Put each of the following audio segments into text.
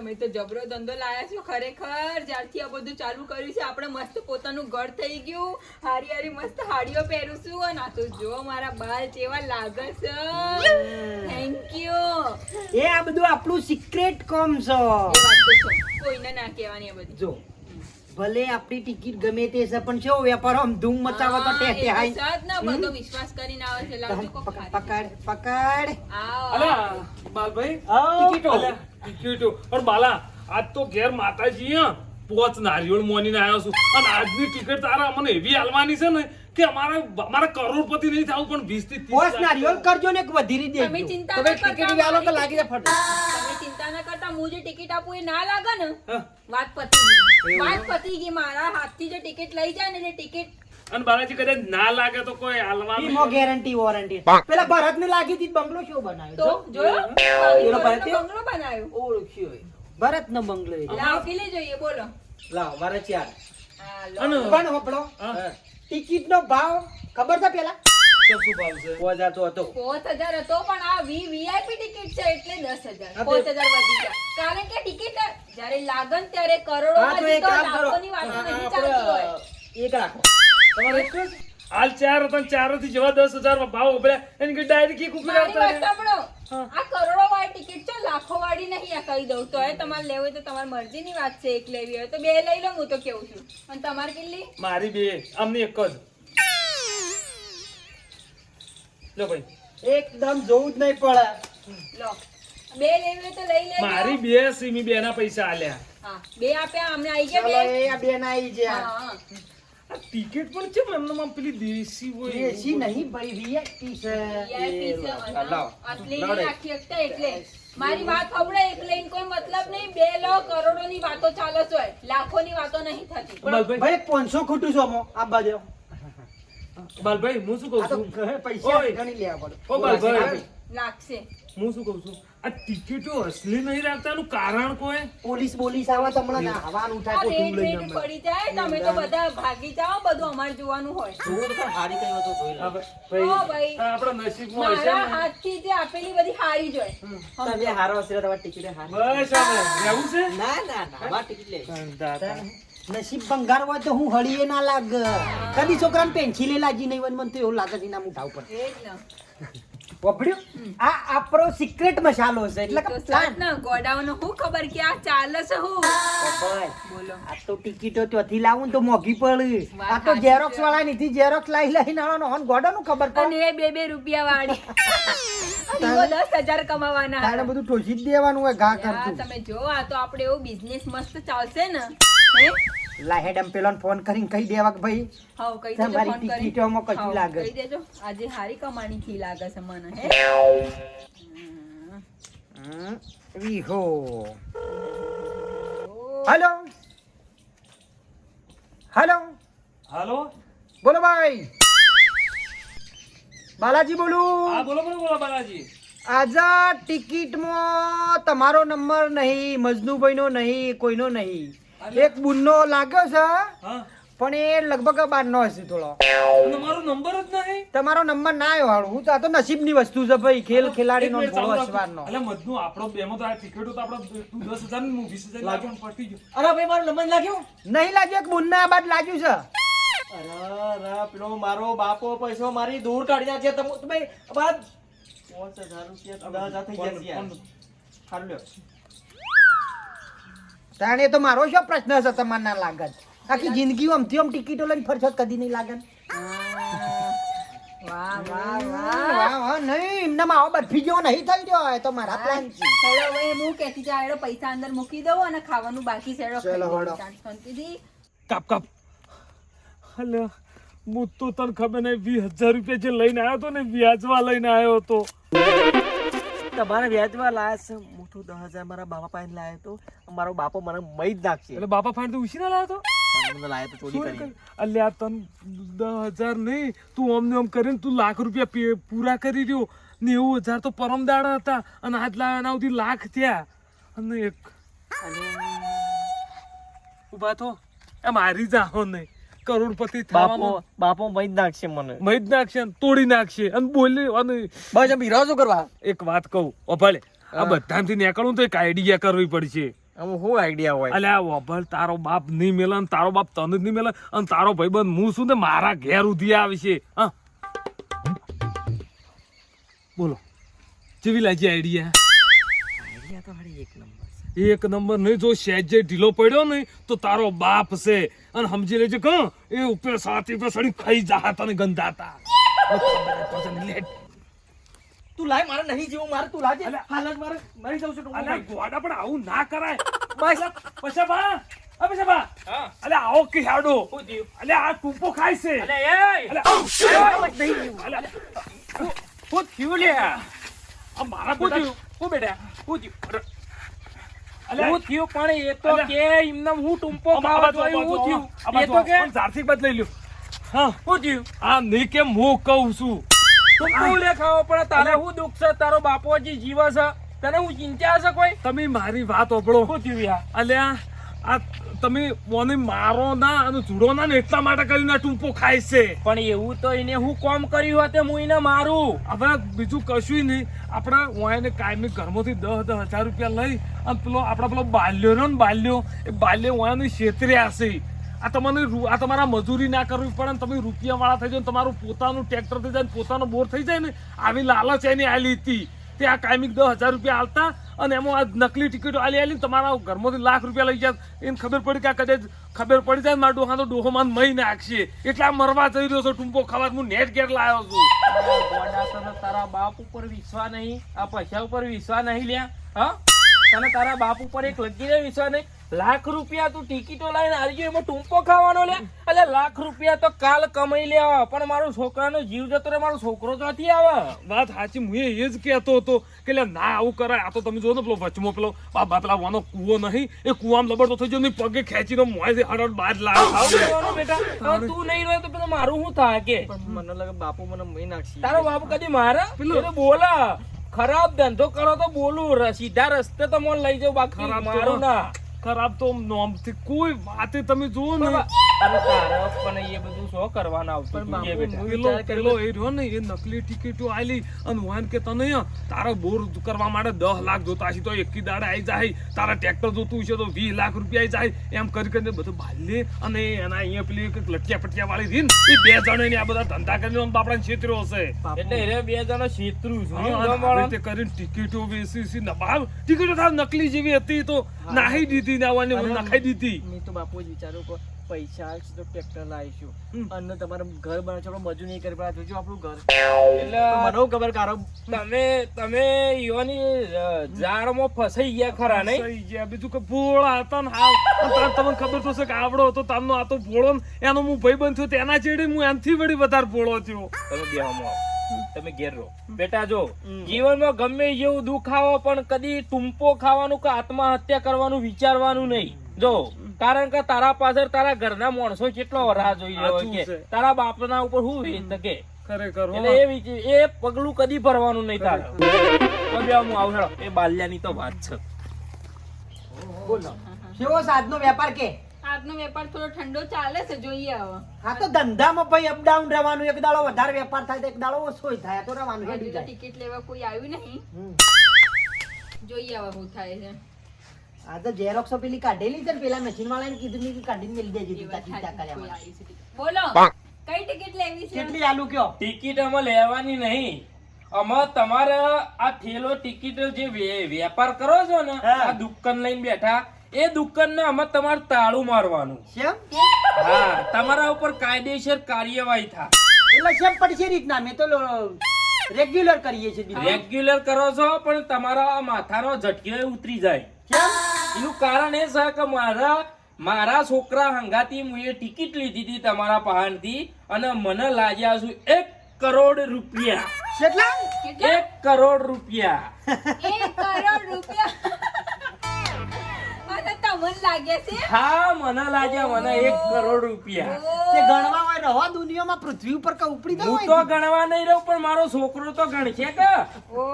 તમે તો જબરો ધંધો લાયા છો ખરેખર જ્યારથી આ બધું ચાલુ કર્યું છે આપણે મસ્ત પોતાનું ઘર થઈ ગયું. હારી હારી મસ્ત હાડીઓ પહેરું અને આ તો જો મારા બાલ કેવા લાગે છે. થેન્ક યુ એ આ બધું આપણું સિક્રેટ કોમ છે. એ વાત તો છે. કોઈને ના કહેવાની આ બધી. જો ભલે આપણી ટિકિટ ગમે તે છે પણ શું વેપાર આમ ધૂમ મચાવો તો ટે હાઈ સાત ના બધો વિશ્વાસ કરીને આવે છે લાવજો પકડ પકડ અલા બાલભાઈ ટિકિટો અલા, ટિકિટો પણ બાલા આજ તો ઘેર માતાજી હં, પોચ નારિયેળ મોનીને આવ્યો છું. અને આજની ટિકિટ તારા અમને એવી હાલવાની છે ને કે અમારા મારા કરોડપતિ નહીં થવું પણ વીસથી પોચ નારિયોળ કરજો ને એક વધીરી તમે ચિંતા તમે ટિકિટ વાલો તો લાગી જાય ફટ. તમે ચિંતા ના કરતા હું જે ટિકિટ આપું એ ના લાગે ને? વાત પતી ગઈ. વાત પતી ગઈ મારા હાથથી જે ટિકિટ લઈ જાય ને એ ટિકિટ અને બાલાજી કદાચ ના લાગે તો કોઈ હાલવા વીમો ગેરંટી વોરંટી પેલા ભરત ને લાગી હતી બંગલો શું બનાવ્યો? તો જોયો? એનો ભરત બંગલો બનાવ્યો. ઓળખ્યો ભરત નો બંગલો લાવ કેટલી જોઈએ બોલો. લાવ ભરત યાર અને? પણ હોપડો ટિકિટ નો ભાવ ખબર છે પેલા? શું ભાવ છે? પોજાતો હતો. પાંચ હજાર હતો પણ આ વી વીઆઈપી ટિકિટ છે એટલે દસ હજાર. પાંચ હજાર વધી ગયા. કારણ કે ટિકિટ જ્યારે લાગન ત્યારે હા કરોડોમાં તો એક જીતો કામ કરો. લાખોની નહીં ચાલતી હોય. એક રાખો. તમારે એક જ? હાલ ચાર હતા ચારથી જેવા દસ હજાર ભાવ ઉભર્યા. એની કે ડાયરેક્ટ કી કુકડી મારી વાત આવતા આ કરોડો વાળી ટિકિટ છે લાખો વાળી નહીં આ કહી દઉં. તો એ તમારે લેવું હોય તો તમારી મરજીની વાત છે એક લેવી હોય તો બે લઈ લો હું તો કેવું છું. અને તમારે કેટલી? મારી બે અમને એક જ. લો ભાઈ. એકદમ જોવું જ નહીં પડે. લો. બે લેવી હોય તો લઈ લેજો. મારી બે સીમી બે ના પૈસા આલ્યા. હા બે આપ્યા અમને આવી ગયા બે? આ બેન આવી ગયા. હા. ટિકિટ પણ છે એમને પેલી દેશી હોય દેશી નહીં ભાઈ વીઆઈપી છે. અસલી રાખી શકતા એટલે. મારી વાત ખબડે એટલે લઈને કોઈ મતલબ નહીં બે લો કરોડો ની વાતો ચાલે છે લાખોની વાતો નહીં થતી. બાલભાઈ ભાઈ પાંચસો ખોટું છો મો આ બાજુ. બાલભાઈ હું શું કહું છું? પૈસા. ગણી લેવા પડે. ઓ બાલભાઈ. લાગશે. હું શું કહું છું? આ ટિકિટો અસલી નહીં રાખતા એનું કારણ કોઈ? પોલીસ પોલીસ આવા તમને ના હવાનું ઉઠાય લઈને રેડ પડી જાય તમે તો બધા ભાગી જાઓ બધું અમારે જોવાનું હોય. જોર તો હારી કઈ હોય તો જોઈ લો. ભાઈ ઓ ભાઈ. આ આપણા નસીબમાં હશે મારા ને. હાથથી જે આપેલી બધી હારી જોય તમે હારો હશે તો તમારી ટિકિટ હારી. બસ આપણે રહેવું છે? ના ના ના અમારી ટિકિટ લે દાદા. નસીબ ભંગાર હોય તો હું હળીએ ના લાગ. કદી છોકરાને પેન્સિલે લાગી નહીં હોય ને મને તો એવું લાગે છે નામ ઉઠાવ પર એ જ ને. વપડ્યું આ આપણો સિક્રેટ મસાલો છે એટલે કે પ્લાન ના ગોડાઉન હું ખબર કે આ ચાલે છે હું? બોલો. આ તો ટિકિટો ત્યાંથી લાવું તો મોંઘી પડી. આ તો ઝેરોક્સ. વાળા નીથી ઝેરોક્સ લાઈ લઈને આવવાનો હોન ગોડાનું ખબર પડે. એ બે બે રૂપિયા વાળી. દસ હજાર કમાવાના બધું ઠોસી જ દેવાનું હોય ઘા કરતું. તમે જો આ તો આપણે એવો બિઝનેસ મસ્ત ચાલશે ને. લાહેડ એમ પેલો ફોન કરીને કહી દેવા કે ભાઈ. હાઉ કહી દેજો તમારી ફોન કરી ટિકિટોમાં કશું લાગે. કહી દેજો. આજે હારી કમાણી થી લાગે છે મને હે? વીહો હેલો. હેલો. હેલો? બોલો ભાઈ. બાલાજી હા બોલું બોલો બોલો બોલો બાલાજી. આજે ટિકિટમાં તમારો નંબર નહીં મજનુભાઈનો નહીં કોઈનો નહીં. એક બુનનો લાગ્યો છે પણ એ લગભગ બારનો હશે થોડો. તમારો નંબર જ નહીં? તમારો નંબર ના આવ્યો હાલ હું તો આ તો નસીબની વસ્તુ છે ભાઈ ખેલ ખેલાડીનો ચાલુ ઘોડો એટલે મધનું આપણો બેમાં તો આ ટિકિટો તો આપણો તું દસ હજાર ને હું વીસ હજાર લાગ્યો ને પતી ગયું. અરે ભાઈ મારો નંબર લાગ્યો? નહીં લાગ્યો એક બુનના બાદ લાગ્યું છે. અરે અરે પેલો મારો બાપો પૈસો મારી દૂર કાઢી નાખે. તમે ભાઈ બાદ પાંચ હજાર રૂપિયા 10000 થઈ જશે હાલ લ્યો. તાણે તો મારો શું પ્રશ્ન છે તમારે ના લાગત? આખી જિંદગી આમથી આમ ટિકિટો લઈને ફરશો કદી નહીં લાગત? વાહ વાહ વાહ. વાહ નહીં એમના માવો બરફી જેવો નહીં થઈ ગયો એ તો મારા પ્લાન છે હેડો હવે હું કહેતી જા હેડો પૈસા અંદર મૂકી દઉં અને ખાવાનું બાકી છે ચલો. હેડો. કાપ કાપ. અલે હું તો તને ખબર નહીં વીસ હજાર રૂપિયા જે લઈને આવ્યો હતો ને વ્યાજવા લઈને આવ્યો હતો. તમારા વ્યાજમાં લાયા છે? મોટું દસ હજાર મારા બાપા પાસે લાયો તો મારો બાપો મને મઈ જ નાખશે. એટલે બાપા પાસે તો ઉછી ના લાવ્યો હતો પણ મને લાયો તો. અલ્યા તને દસ હજાર નહીં. તું અમને આમ કરીને તું લાખ રૂપિયા પૂરા કરી રહ્યો. નેવું હજાર તો પરમ દાડા હતા. અને આજ લાવ્યા સુધી લાખ થયા. અને એક ઊભા તો એ મારી જાહો નહીં. કરોડપતિ બાપો બાપો જ નાખશે મને. મહી નાખશે તોડી નાખશે અને બોલી અને બસ બીરાવ શું કરવા? એક વાત કહું ઓ ભલે આ બધાથી નીકળવું તો એક આઈડિયા કરવી પડશે. આમ શું આઈડિયા હોય? અલ્યા વભર તારો બાપ નહીં મેલે અને તારો બાપ તને જ નહીં મેલે અને તારો ભાઈબંધ હું શું ને મારા ઘેર ઉધી આવશે. હા. બોલો કેવી લાગી આઈડિયા આઈડિયા તો હારી એક નંબર. એક નંબર નહીં જો સહેજે ઢીલો પડ્યો નહીં તો તારો બાપ છે. અને સમજી લેજે કહ એ ઉપર સાથી ઉપર સડી ખાઈ જા તને ગંધાતા. તો લાય મારે નહીં જીવું મારે તું લાજે. હાલ જ મારે મરી જાઉં છું અલ્યા ગોડા પણ આવું ના કરાય. બસ પછી બા અ બા અલ્યા આવો કે હાડો. અલ્યા આ ટૂંપો ખાય છે. અલ્યા અલે હું થયું લે. આ મારા બેટા હું બેટા હું થયું હું થયું પણ એ તો કે એમને હું ટૂંપો આ ખાવા જોયું હું થયું. એ તો કે પણ બદલાઈ લ્યો. હા. હું થયું? આ નહીં કે હું કહું છું. ટૂંપો લે ખાવા પણ તારે હું દુઃખ છે? તારો બાપો જીવ છે. તને હું ચિંતા છે કોઈ? તમે મારી વાત ઓપડો શું થયું યાર? અલ્યા આ તમે મને મારો ના અને જુડો ના ને એટલા માટે કરીને આ ટૂંપો ખાય છે. પણ એવું તો એને હું કોમ કર્યું હતું હું એને મારું. હવે બીજું કશું નહીં. આપણે ઓયાને કાયમી ઘરમાંથી દસ દસ હજાર રૂપિયા લઈ અને પેલો આપણા પેલો બાલ્યો રહ્યો ને બાલ્યો એ બાલ્યો ઓયાને છેતર્યા છે. આ તમને આ તમારા મજૂરી ના કરવી પડે ને તમે રૂપિયાવાળા થઈ જાય તમારું પોતાનું ટ્રેક્ટર થઈ જાય ને પોતાનો બોર થઈ જાય ને આવી લાલચ એની આલી હતી. તે આ કાયમિક દસ હજાર રૂપિયા આપતા અને એમાં આ નકલી ટિકિટો આલી આલીને તમારા ઘરમાંથી લાખ રૂપિયા લઈ જાય. એને ખબર પડી કે કદાચ ખબર પડી જાય મારા ડોહા તો ડોહોમાં મહી નાખશે. એટલે આ મરવા જઈ રહ્યો છો ટૂંપો ખાવા હું નેટ ઘેર લાવ્યો છું. તારા બાપ ઉપર વિશ્વાસ નહીં, આ પૈસા ઉપર વિશ્વાસ નહીં લ્યા, હા? તને તારા બાપ ઉપર એક લગીને વિશ્વાસ નહીં. લાખ રૂપિયા તું ટિકિટો લઈને આવી ગયો એમાં ટૂંપો ખાવાનો લે. એટલે લાખ રૂપિયા તો કાલ કમાઈ લેવા પણ મારો છોકરાનો જીવ જતો રે મારો છોકરો ક્યાંથી આવે. વાત સાચી હું એ જ કહેતો હતો કે લે ના આવું કરાય. આ તો તમે જો ને પેલો વચમો પેલો બાબા પેલા વાનો કૂવો નહીં. એ કૂવામાં લબડતો થઈ ગયો ને પગે ખેંચીને મોંથી હડડ બહાર આવું બેટા. તું નહીં રહ્યો તો પેલો મારું શું થાય કે? મને લાગે બાપુ મને મહી નાખશે. તારો બાપ કદી મારે? પેલો બોલા. ખરાબ ધંધો કરો તો બોલું સીધા રસ્તે તો મને લઈ જાવ બાકી ખરાબ મારું ના. ખરાબ તો નોમથી કોઈ વાતે તમે જુઓ ને. અને પણ એ બધું શું કરવાના આવતું પણ તું કે બાપુ, બેટા. હું પેલો પેલો એ રહ્યો ને એ નકલી ટિકિટો આલી અને વાન કે તને તારા બોર કરવા માટે દસ લાખ જોતા હશે તો એકી દાડે આવી જાય. તારા ટ્રેક્ટર જોતું હશે તો વીસ લાખ રૂપિયા આવી જાય. એમ કરી કરીને બધું ભાલે અને એના અહીંયા પેલી લટિયા પટિયા વાળી રીન એ બે જણા આ બધા ધંધા કરીને બાપડા છેતર્યો હશે. એટલે એ બે જણા શેત્રુ છે. કરીને ટિકિટો વેચી છે ને બાપ ટિકિટો નકલી જેવી હતી તો નાહી દીધી ને આવવાની નખાઈ દીધી. મેં તો બાપુ જ પૈસા આવશે તો ટ્રેક્ટર લાવીશું. અને તમારે ઘર બનાવશો આપણે મજૂરી નહીં કરી પડે જોજો આપણું ઘર. એટલે મને ખબર કારો? તમે તમે ઈયોની અ, જાળમાં ફસાઈ ગયા ખરા નહીં? ફસાઈ ગયા બીજું કે ભોળા હતા ને હાવ. તમને ખબર તો છે કે આવડો હતો તમનો આ તો ભોળો ને એનો હું ભાઈબંધ થયો તેના ચેડે હું એનથી વળી વધારે ભોળો થયો. તમે બેહમાં તમે ઘેર રહો. બેટા જો જીવનમાં ગમે એવું દુઃખ આવો પણ કદી ટૂંપો ખાવાનું કે આત્મહત્યા કરવાનું વિચારવાનું નહીં. જો કારણ કે તારા પાછળ તારા ઘરના માણસો કેટલો રાહ જોઈ રહ્યો કે. તારા બાપના ઉપર શું વીત કે? ખરેખર એટલે એ એ પગલું કદી ભરવાનું નહીં તારે. કદી બે હું આવું એ બાલ્યાની તો વાત છે. બોલો કેવો સાધનો વેપાર કે? આજનો વેપાર થોડો ઠંડો ચાલે છે જોઈએ હવે. હા તો ધંધામાં ભાઈ અપડાઉન રહેવાનું એક દાડો વધારે વેપાર થાય તો એક દાડો ઓછો થાય તો રહેવાનું ટિકિટ લેવા કોઈ આવ્યું નહીં. જોઈએ હવે શું થાય છે. આ તો ઝેરોક્સો પેલી કાઢેલી છે પેલા મશીન વાળાને કીધું કે કાઢીને મેલી દેજે એ દીધા વાત ચિંતા સાચી, કર્યા કોઈ વગર. આવી છે ટિકિટ. બોલો કઈ ટિકિટ લેવી છે? કેટલી આલુ કયો? ટિકિટ અમે લેવાની નહીં. અમે તમારે આ થેલો ટિકિટ જે વેપાર કરો છો ને આ દુકાન લઈને બેઠા એ દુકાન ને અમે તમારે તાળું મારવાનું. હા તમારા ઉપર કાયદેસર કાર્યવાહી થાય. એટલે શેમ પડશે રીતના? મેં તો રેગ્યુલર કરીએ છીએ રેગ્યુલર કરો છો પણ તમારા માથાનો ઝટક્યો ઉતરી જાય. કેમ એનું કારણ એ છે કે મારા મારા છોકરા હંગાતી હું ટિકિટ લીધી હતી તમારા પહાણથી અને મને લાગ્યા છું એક કરોડ રૂપિયા. કેટલા? એક કરોડ રૂપિયા. એક કરોડ રૂપિયા? હા મને લાગ્યા મને એક કરોડ રૂપિયા. તે ગણવા હોય ને દુનિયામાં પૃથ્વી ઉપર કા ઉપડી હું તો ગણવા નહીં રહું પણ મારો છોકરો તો ગણશે કે. ઓ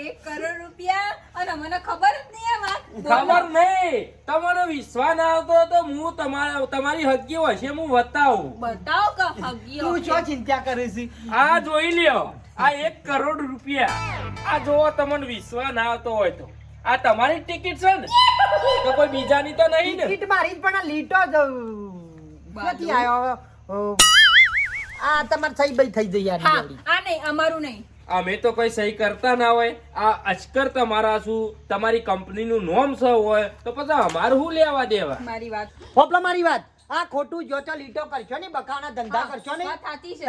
એક કરોડ રૂપિયા? અને મને ખબર જ નહીં આ વાત ખબર નહીં. તમારો વિશ્વાસ ના આવતો તો હું તમારા તમારી હકી હશે હું બતાવું. બતાવો કે હગીઓ તું શું ચિંતા કરે છે? આ જોઈ લ્યો. આ એક કરોડ રૂપિયા. આ જોવો તમને વિશ્વાસ ના આવતો હોય તો. આ તમારી ટિકિટ છે ને? તો કોઈ બીજાની તો નહીં ને? ટિકિટ મારી જ પણ આ લીટો જ નથી આવ્યો આ તમાર થઈ ભાઈ થઈ જઈ યાર હા આ નહીં અમારું નહીં. અમે તો કોઈ સહી કરતા ના હોય. આ અચકર તમારા શું? તમારી કંપનીનું નોમ સ હોય? તો પછી અમારે શું લેવા દેવા? મારી વાત. પોપલા મારી વાત. આ ખોટું જો તો લીટો કરશો ને બકાના ધંધા કરશો ને વાત છે.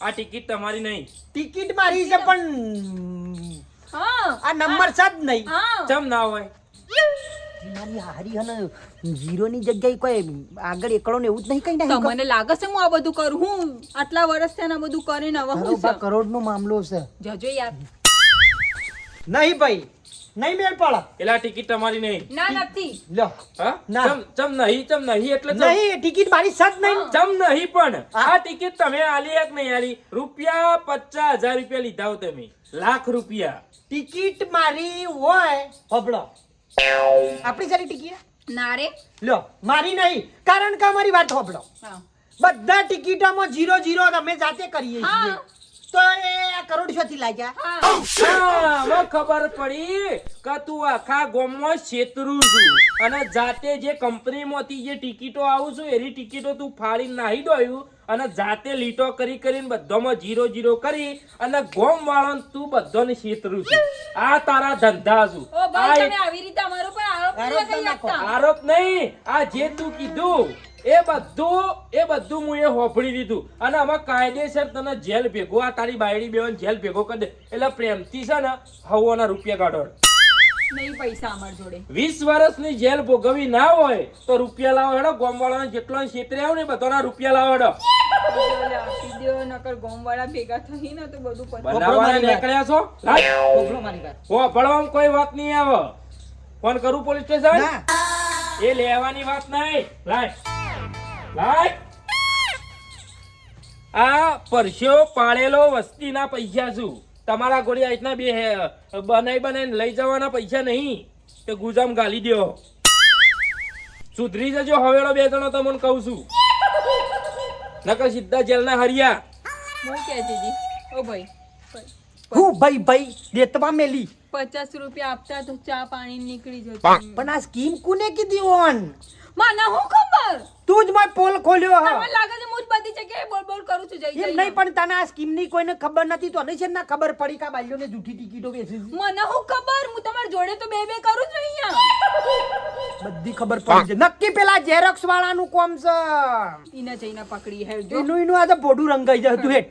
આ ટિકિટ તમારી નહીં. ટિકિટ મારી છે પણ હા. આ નંબર છે જ નહીં. ચમ ના હોય. મારી હારી હને ઝીરો ની જગ્યાએ કોઈ આગળ એકડો ને એવું જ નહીં કઈ નહીં મને લાગે છે હું આ બધું કરું? હું આટલા વર્ષ થયા આ બધું કરીને હવે હું છે? કરોડ નો મામલો છે. જજો યાર. નહીં ભાઈ નહીં મેળ પડે એલા ટિકિટ તમારી નહીં. ના નથી. લ્યો હા? ના. ચમ ચમ નહીં ચમ નહીં એટલે નહીં ટિકિટ મારી સાથ નહીં. ચમ નહીં પણ હા. આ ટિકિટ તમે આલી એક નહીં આલી. રૂપિયા પચાસ હજાર રૂપિયા લીધા હો તમે. લાખ રૂપિયા. ટિકિટ મારી હોય હબળો. આપણી સારી ટિકિટ ના રે. લ્યો મારી નહીં કારણ કે અમારી વાત હોબળો બધા ટિકિટોમાં જીરો જીરો અમે જાતે કરીએ છીએ. તો એ આ કરોડશોથી લાગ્યા. હા. હા, હવે ખબર પડી કે તું આખા ગામમાં છેતરું છું. અને જાતે જે કંપનીમાંથી જે ટિકિટો આવું છું એની ટિકિટો તું ફાડી નાહી દોયું અને જાતે લીટો કરી કરીને બધામાં જીરો જીરો કરી અને ગોમ વાળો તું બધાને છેતરું છું. આ તારા ધંધા છું. આવી રીતે ના. આરોપ નહીં. આ જે તું કીધું એ બધું એ બધું હું એ હોફળી દીધું અને આમાં કાયદેસર તને જેલ ભેગો આ તારી બાયડી બેવન જેલ ભેગો કરી દે. એટલે પ્રેમથી છે ને હવોના રૂપિયા કાઢો. નહીં પૈસા અમાર જોડે. વીસ વર્ષની જેલ ભોગવી ના હોય તો રૂપિયા લાવો હેડો ગોમવાળાને જેટલો છેતરે આવ ને બધાના રૂપિયા લાવો હેડો. ઓલે આપી દ્યો, નકર ગોમવાળા ભેગા થઈ ને તો બધું બનાવવાના નીકળ્યા છો? હો? ભણવામાં કોઈ વાત નહીં આવે. ફોન કરું પોલીસ સ્ટેશન? એ લેવાની વાત નહીં. લાય. લાય આ પરસ્યો પાળેલો વસ્તીના પૈસા છું. તમારા ગોળી આ બે બનાવી બનાવીને લઈ જવાના પૈસા નહીં. તે ગુજામ ગાલી દો સુધરી જજો હવેળો બે જણો તમને કહું છું. નકર સીધા જેલના હરિયા. હું ઓ ભાઈ હું ભાઈ ભાઈ દેતવા મેલી. પચાસ રૂપિયા આપતા તો ચા પાણી નીકળી જતો. પણ આ સ્કીમ કોને કીધી ઓન? મને હું ખબર? તું જ માર પોલ ખોલ્યો હા. લાગે છે હું જ બધી જગ્યાએ બોલ બોલ કરું છું જઈ એમ નહીં પણ તને આ સ્કીમની કોઈને ખબર નથી તો નહીં છે ના ખબર પડી કા બાલ્યો ને જૂઠી ટિકિટો વેચી. મને હું ખબર? હું તમારી જોડે તો બે બે કરું છું અહીંયા. બધી ખબર પડી છે. નક્કી પેલા ઝેરોક્સ વાળાનું કોમ છે. ઈને જઈને પકડી હેડજો. એનું આ તો બોડું રંગાઈ જાય તું હેઠ.